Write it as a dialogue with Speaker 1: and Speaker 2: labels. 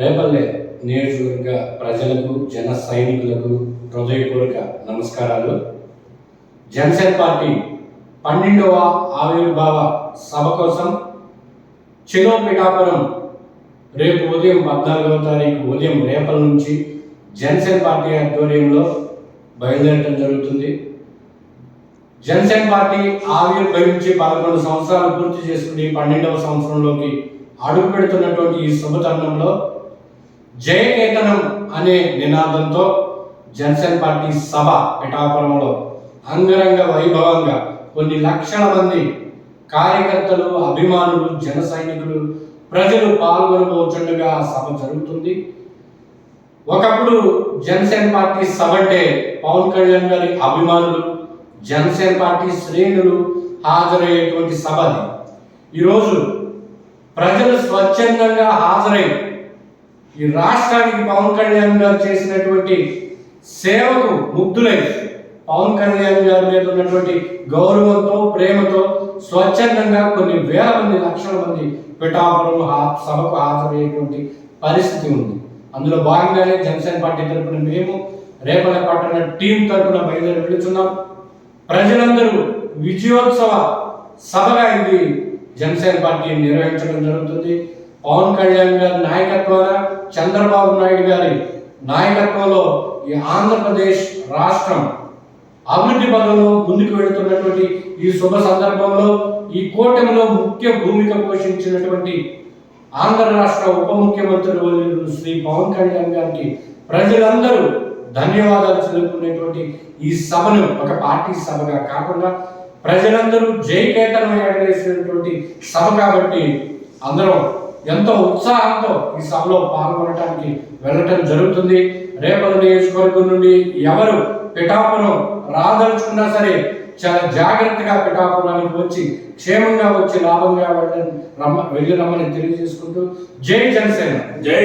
Speaker 1: రేపల్లె నియోజకవర్గ ప్రజలకు జన సైనికులకు హృదయపూర్వక నమస్కారాలు. జనసేన పార్టీ పన్నెండవ ఆవిర్భావ సభ కోసం చిలో పిఠాపురం రేపు ఉదయం పద్నాలుగవ తారీఖు ఉదయం రేపల నుంచి జనసేన పార్టీ ఆధ్వర్యంలో బయలుదేరడం జరుగుతుంది. జనసేన పార్టీ ఆవిర్భవించి పదకొండు సంవత్సరాలు పూర్తి చేసుకుని పన్నెండవ సంవత్సరంలోకి అడుగు పెడుతున్నటువంటి ఈ శుభతరణంలో జయకేతనం అనే నినాదంతో జనసేన పార్టీ సభ పిఠాపురంలో అంగరంగ వైభవంగా కొన్ని లక్షల మంది కార్యకర్తలు అభిమానులు జన సైనికులు ప్రజలు పాల్గొనబోచుండగా సభ జరుగుతుంది. ఒకప్పుడు జనసేన పార్టీ సభ అంటే పవన్ కళ్యాణ్ గారి అభిమానులు జనసేన పార్టీ శ్రేణులు హాజరయ్యేటువంటి సభ అది. ఈరోజు ప్రజలు స్వచ్ఛందంగా హాజరై ఈ రాష్ట్రానికి పవన్ కళ్యాణ్ గారు చేసినటువంటి సేవకు ముగ్ధులై పవన్ కళ్యాణ్ గారి మీద ఉన్నటువంటి గౌరవంతో ప్రేమతో స్వచ్ఛందంగా కొన్ని వేల మంది లక్షల మంది పిఠాపురం సభకు హాజరయ్యేటువంటి పరిస్థితి ఉంది. అందులో భాగంగానే జనసేన పార్టీ తరఫున మేము రేపల పట్టణ టీం తరఫున బయలుదేరి వెళుతున్నాం. ప్రజలందరూ విజయోత్సవ సభగా ఇది జనసేన పార్టీ నిర్వహించడం జరుగుతుంది. పవన్ కళ్యాణ్ గారి నాయకత్వాన చంద్రబాబు నాయుడు గారి నాయకత్వంలో ఈ ఆంధ్రప్రదేశ్ రాష్ట్రం అభివృద్ధి పనులలో ముందుకు వెళుతున్నటువంటి ఈ శుభ సందర్భంలో ఈ కూటమిలో ముఖ్య భూమిక పోషించినటువంటి ఆంధ్ర రాష్ట్ర ఉప ముఖ్యమంత్రి శ్రీ పవన్ కళ్యాణ్ గారికి ప్రజలందరూ ధన్యవాదాలు తెలుపుకునేటువంటి ఈ సభను ఒక పార్టీ సభగా కాకుండా ప్రజలందరూ జయకేతనం ఎగరేసినటువంటి సభ కాబట్టి అందరం ఎంతో ఉత్సాహంతో ఈ సభలో పాల్గొనడానికి వెళ్ళటం జరుగుతుంది. రేపటి నియోజకవర్గం నుండి ఎవరు పిఠాపురం రాదలుచుకున్నా సరే చాలా జాగ్రత్తగా పిఠాపురానికి వచ్చి క్షేమంగా వచ్చి లాభంగా వెళ్ళడం రమ్మ వెళ్ళి రమ్మని తెలియజేసుకుంటూ జై జనసేన.
Speaker 2: జై